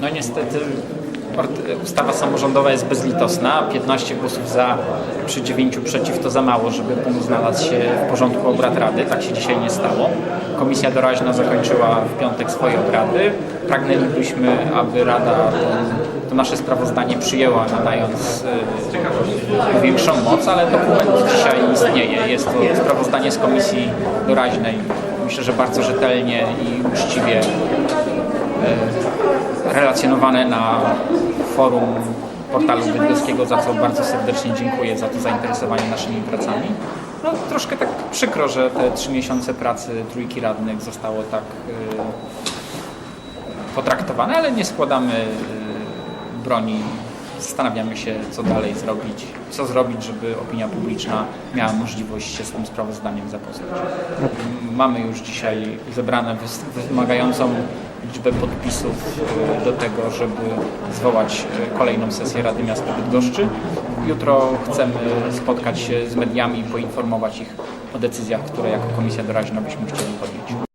No niestety ustawa samorządowa jest bezlitosna. 15 głosów za przy 9 przeciw to za mało, żeby punkt znalazł się w porządku obrad Rady. Tak się dzisiaj nie stało. Komisja doraźna zakończyła w piątek swoje obrady. Pragnęlibyśmy, aby Rada to, to nasze sprawozdanie przyjęła, nadając y, większą moc, ale dokument dzisiaj istnieje. Jest to sprawozdanie z komisji doraźnej. Myślę, że bardzo rzetelnie i uczciwie relacjonowane na forum portalu bydgoskiego, za co bardzo serdecznie dziękuję za to zainteresowanie naszymi pracami. No, troszkę tak przykro, że te trzy miesiące pracy trójki radnych zostało tak y, potraktowane, ale nie składamy y, broni. Zastanawiamy się, co dalej zrobić, co zrobić, żeby opinia publiczna miała możliwość się z tym sprawozdaniem zapoznać. Mamy już dzisiaj zebrane wymagającą liczbę podpisów y, do tego, żeby zwołać y, kolejną sesję Rady Miasta Bydgoszczy. Jutro chcemy spotkać się z mediami i poinformować ich o decyzjach, które jako Komisja Doraźna byśmy chcieli podjąć.